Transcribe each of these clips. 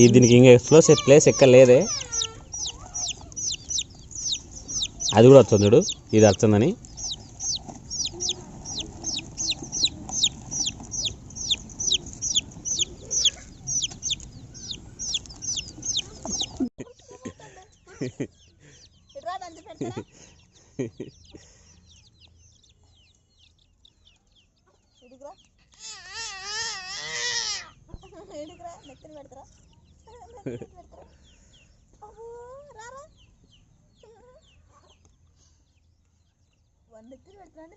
ఈ దీనికి ఇంకా ప్లేస్ ప్లేస్ ఎక్కడ లేదే. అది కూడా వస్తుంది చూడు ఇది వస్తుందని. ఇట్రా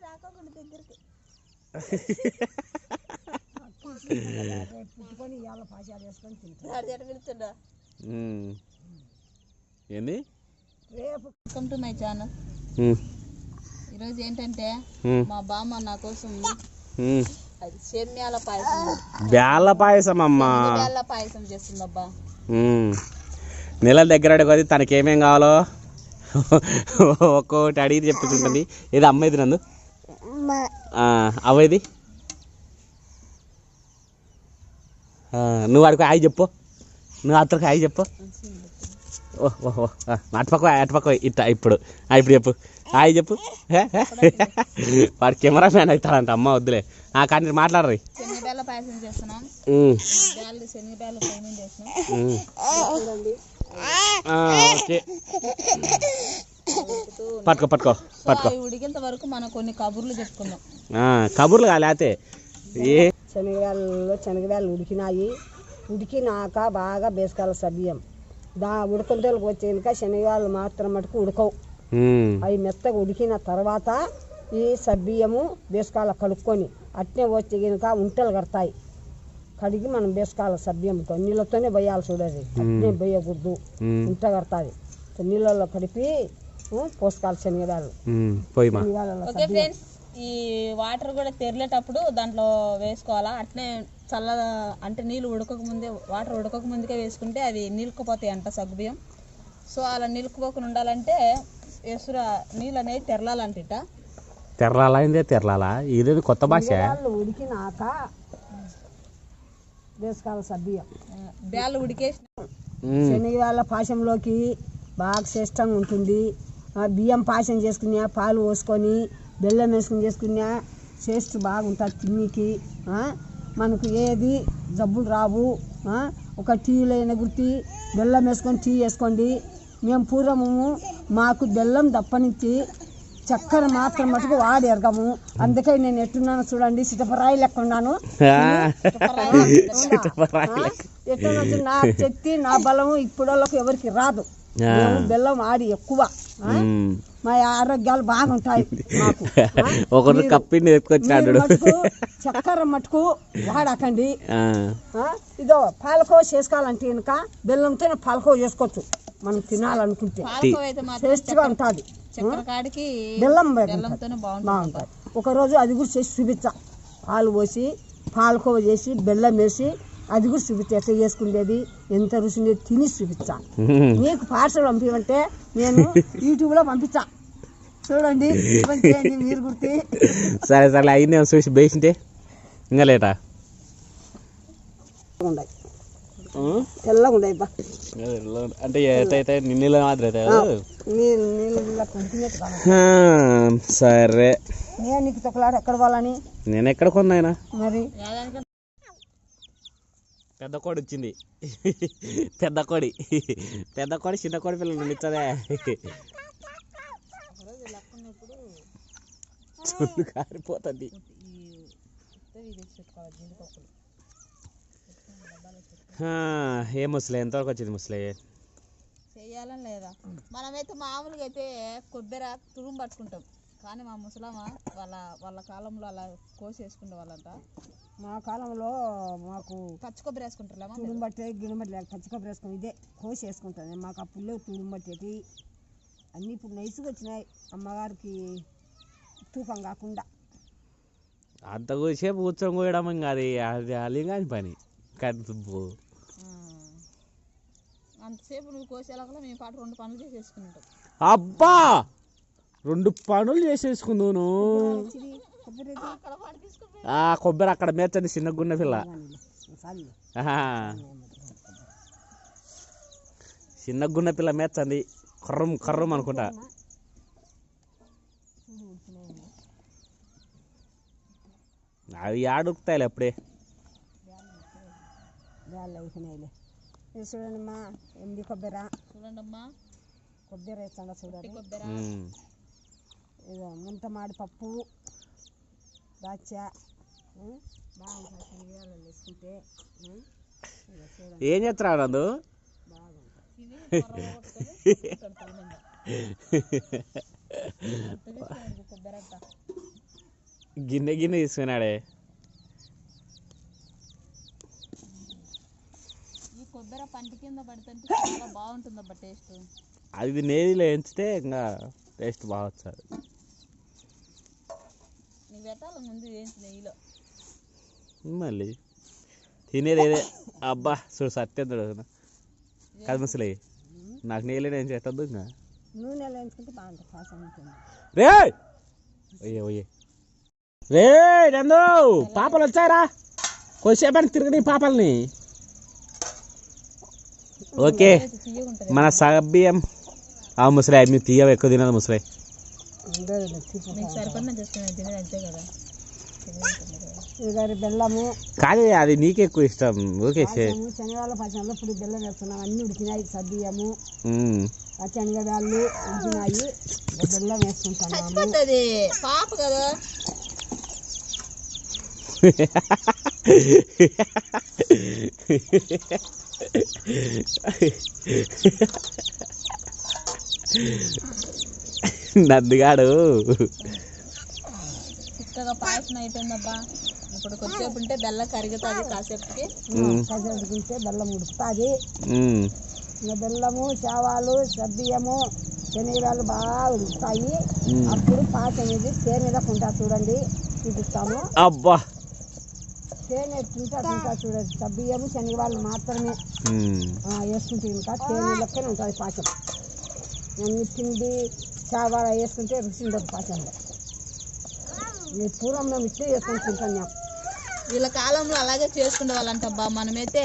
రాకోకుండా దగ్గరికి పుట్టుకొని ఇవాళ పాశాలు వేసుకొని తింటారు పిలుచుండా ఉమ్. ఏంది రేపు welcome to my channel um, ఈరోజు ఏంటంటే మా బామ్మ నా కోసం ఉమ్. అది సేమ్యాల పాయసం బేళ్ళ పాయసం అమ్మా బేళ్ళ పాయసం చేస్తుందబ్బా. నెల దగ్గర కొద్ది తనకి ఏమేం కావాలో ఒక్కొక్కటి అడిగి చెప్తుంటుంది. ఇది అమ్మాయిది నందు? ఆ, నువ్వు వాడికి హాయ్ చెప్పు. నువ్వు అతనికి హాయ్ చెప్పు. ఓ ఓ ఓ ఆ, అటుపక్క అటుపక్క ఇట్ట ఇప్పుడు. ఇప్పుడు చెప్పు. హాయ్ చెప్పు. వాడు కెమెరా మ్యాన్ అవుతాడంట అమ్మ వద్దులే. కానీ మాట్లాడరు. శనగబేళ్ళ పాయసం చేస్తున్నాం? చేస్తున్నాం పట్టుకో పట్టుకో పట్టుకో. ఉడికేంత వరకు మనం కొన్ని కబుర్లు చెప్పుకుందాం. ఆ, కబుర్లు కాలేతే ఏ? శనగవేళ్ళలో శనగవేళ్ళు ఉడికినాయి. ఉడికినాక బాగా బేసకాల సవ్యం. దా ఉడకంతలకు వచ్చేక శనగవేళ్ళు మాత్రం మటుకు ఉడకవు. అవి మెత్తగా ఉడికిన తర్వాత ఈ సబ్బియ్యము బేసకాల కడుక్కొని అట్నే వచ్చి కనుక ఉంటలు కడతాయి. కడిగి మనం బేసకాల సభ్యంతో నీళ్ళతోనే పోయాలి చూడది. అట్నే పోయకూడదు. ఉంట కడతాది. సో నీళ్ళల్లో కడిపి పోసుకోవాలి ఫ్రెండ్స్ ఈ వాటర్ కూడా తెరలేటప్పుడు దాంట్లో వేసుకోవాలా? అట్నే చల్ల అంటే నీళ్ళు ఉడకక ముందే వాటర్ ఉడకక ముందుకే వేసుకుంటే అవి నిలుక్కుపోతాయి అంట సగ్గుబియ్యం. సో అలా నిలుక్కుపోకుండా ఉండాలంటే ఎసుర నీళ్ళు అనేవి తెరలాలంట తెరలాలా ఏందే? తెరలాలా? ఇదేది కొత్త భాష. ఉడికినాక సబ్బియ్యం ఉడికేసి ఉమ్, శనగవేళ్ళ పాశంలోకి బాగా శ్రేష్టంగా ఉంటుంది. ఆ, బియ్యం పాశం చేసుకున్నా పాలు పోసుకొని బెల్లం వేసుకుని చేసుకున్నా టేస్ట్ బాగుంటుంది తిన్నీకి. ఆ, మనకు ఏది జబ్బులు రావు. ఆ, ఒక టీలో అయిన గుర్తి బెల్లం వేసుకొని టీ వేసుకోండి. మేము పూర్వము మాకు బెల్లం దప్పనిచ్చి చక్కెర మాత్రం మటుకు వాడి ఎరగము. అందుకే నేను ఎట్టున్నాను చూడండి సిటపరాయి లెక్క ఉన్నాను. ఎట్లా నా శక్తి నా బలము ఇప్పుడోళ్ళకి ఎవరికి రాదు. బెల్లం ఆడి ఎక్కువ. మా ఆరోగ్యాలు బాగుంటాయి? ఒకరు మీరు మటుకు చక్కెర మటుకు వాడకండి? ఇదో పాలకో చేసుకోవాలంటే కనుక బెల్లంతోనే పాలకో చేసుకోవచ్చు. మనం తినాలనుకుంటే. టేస్ట్గా ఉంటుంది. చక్కెర కాడికి బెల్లం. బెల్లంతోనే బాగుంటుంది. ఒకరోజు అది కూడా చేసి చూపించా. పాలు పోసి పాలకోవ చేసి బెల్లం వేసి అది కూడా చూపించా. ఎట్లా చేసుకునేది ఎంత రుచి ఉండేది తిని చూపించా. మీకు పార్సల్ పంపించమంటే నేను యూట్యూబ్లో పంపించా. చూడండి మీరు గుర్తి. సరే సరే అయింది చూసి బేసింటే ఇంకా లేటా? ఉన్నాయి తెల్లగా బా అంటే ఎట్టయితే నీళ్ళు కాదు. ఆ, సరే. నేను నీకు తొక్కలాడు ఎక్కడ పోవాలని? నేను ఎక్కడ కొన్నాయినా? మరి? పెద్ద కోడి వచ్చింది. పెద్ద కోడి. పెద్ద కోడి చిన్న కోడి పిల్లలు ఇచ్చదే చుట్టు కారిపోతుంది. ఏ ముసలే? ఎంతవరకు వచ్చింది ముసలే? చెయ్యాలని లేదా? మనమైతే మామూలుగా అయితే కొబ్బరి తురుము పట్టుకుంటాం. కానీ మా ముసలామ వాళ్ళ వాళ్ళ కాలంలో అలా కోసేసుకునే వాళ్ళంట. మా కాలంలో మాకు పచ్చి కొబ్బరి వేసుకుంటారులేమా మీరు? తుడుంబట్టి గిడుంబట్టి లేక పచ్చికొబ్బరి వేసుకొని ఇదే కోసి వేసుకుంటుంది మాకు అప్పుల్లో తుడుంబట్టేటి అన్నీ ఇప్పుడు నైస్గా వచ్చినాయి. అమ్మగారికి తూకం కాకుండా. అంత సేపు కూర్చొని పోయడం ఇంకా అది అది అలిగాని పని. కడుపు. అంతసేపు నువ్వు కోసేలాగా మేము పాటు రెండు పనులు చేసేసుకుంటాం అబ్బా! రెండు పనులు తీసుకుని ఆ కొబ్బరి అక్కడ మేర్చండి చిన్న గున్న పిల్ల. చిన్న గున్న పిల్ల మేర్చండి కర్రం కర్రం అనుకుంటా. అవి ఆడుకుతాయిలే అప్పుడే. ఇది చూడండి అమ్మా ఎండి కొబ్బరి. చూడండి అమ్మా కొబ్బరి వేస్తాడా చూడండి. కొబ్బరి. ఇదో ముంత మాడి పప్పు దాచ బాగుంటుంది వేసుకుంటే. ఏం కొబ్బరి అట్ట గిన్నె గిన్నె తీసుకున్నాడే ఈ కొబ్బరి పంటి కింద పడుతుంటే చాలా బాగుంటుందబ్బా టేస్ట్. అది నేతిలో ఎంచితే ఇంకా టేస్ట్ బాగా నీకు పెట్టాలి ముందు ఏంటి నెయ్యిలో? మళ్ళీ తినేది ఏదే? అబ్బా చూడు సత్యం కాదు ముసలి నాకు నీళ్ళే నేను చేస్తుంది ఇంకా. నూనెలో వేసుకుంటే బాగుంటుంది ఉంటుంది రే ఒయ్యే ఒయ్యే. రే నందు! పాపలు వచ్చారా కొద్దిసేపని తిరగని పాపల్ని. ఓకే. మన సభ్యం. ఆ ముసలి మీరు తీయ ఎక్కువ తినదు ముసలి. నీకు సరిపడిన చేసుకుని తినేది అంతే కదా ఇదిగారి బెల్లము కాదు అది నీకే ఎక్కువ ఇష్టం. ఓకే శనగల పాయసంలో ఇప్పుడు బెల్లం వేస్తున్నాం అన్నీ ఉడికినాయి. ఆ శనగడాళ్ళు ఉడికినాయి బెల్లం చచ్చిపోతుంది పాప కదా నందిగాడు. చిక్కగా పాయసం అయిపోయిందబ్బా. ఇప్పుడు కొద్దిసేపు ఉంటే బెల్లం కరుగుతుంది కాసేపుకి. కాసేపు ఉడికితే బెల్లం ఉడుకుతుంది. బెల్లము చావాలు సద్దియము శనగడాలు బాగా ఉడుకుతాయి. అప్పుడు పాత అనేది తేనెలకు ఉంటా చూడండి చూపిస్తాము అబ్బా. తేనె తింటా తింటా చూడండి సబ్బియ్యము శనగవాళ్ళు మాత్రమే. వేసుకుంటే ఇంకా తేనె లెక్కనే ఉంటుంది పాచం. అన్ని పిండి చావాల వేసుకుంటే రుచి ఉండదు పాచంలో. మీ పూర్వం మేము ఇట్లే వేసుకొని తింటాం వీళ్ళ కాలంలో అలాగే చేసుకునే వాళ్ళంటబ్బా మనమైతే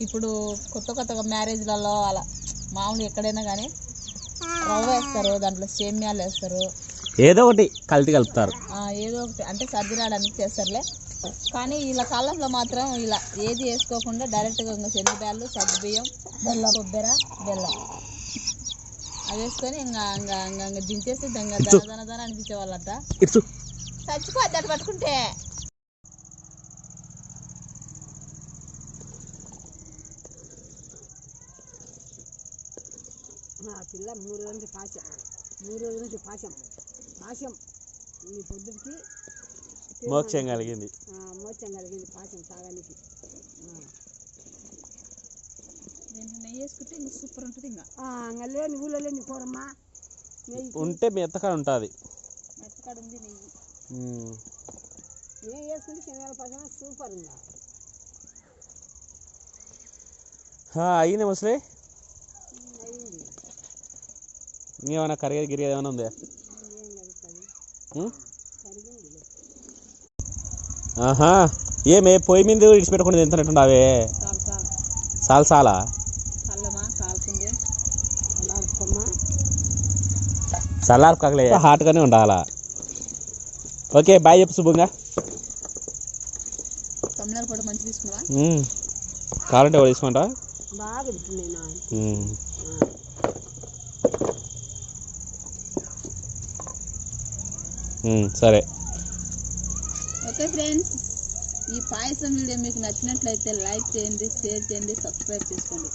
ఇప్పుడు కొత్త కొత్తగా మ్యారేజ్లలో అలా మామూలు ఎక్కడైనా కానీ రవ్వ వేస్తారు దాంట్లో సేమ్యాలు వేస్తారు. ఏదో ఒకటి కల్తీ కలుపుతారు. ఆ, ఏదో ఒకటి. అంటే సర్దిరాడానికి చేస్తారులే. కానీ వీళ్ళ కాలంలో మాత్రం ఇలా ఏది వేసుకోకుండా డైరెక్ట్గా ఇంకా శనగబ్యాళ్ళు సగ్గుబియ్యం బెల్లం. కొబ్బరి బెల్లం. అవి వేసుకొని ఇంకా ఇంకా ఇంకా ఇంకా దించేసి దన దన దన అనిపించే వాళ్ళంట. చచ్చిపోద్ది అటు పట్టుకుంటే. ఆ పిల్ల మూడు రోజుల నుంచి పాచం మూడు రోజుల నుంచి పాచం పాచం ఈ పొద్దుకి మోక్షం కలిగింది. మోచం కలిగింది సూపర్ ఉంటుంది ఇంకా. లేని ఊళ్ళో లేని కూరమ్మా. నెయ్యి ఉంటే మెత్తగా ఉంటుంది. మెత్తకాడ ఉంది నెయ్యి. నెయ్యి వేసుకుంటే పాచం సూపర్ ఉందా అయింది ముసలి? ఇంకేమైనా కరిగేది గిరిగేది ఏమైనా ఉందా ఏం కలుగుతుంది ఉమ్? కరిగింది ఆహా. ఏమే పొయ్యి మీద ఇడిచిపెట్టకుండా తింటున్నట్టుండవే చాలు చాలు. చాలా చల్లారు కాకలే. హాట్గానే ఉండాలా? ఓకే బాయ్ చెప్పు శుభంగా. కావాలంటే ఎవరు తీసుకుంటా సరే. ఓకే ఫ్రెండ్స్ ఈ పాయసం వీడియో మీకు నచ్చినట్లయితే లైక్ చేయండి షేర్ చేయండి సబ్స్క్రైబ్ చేసుకోండి.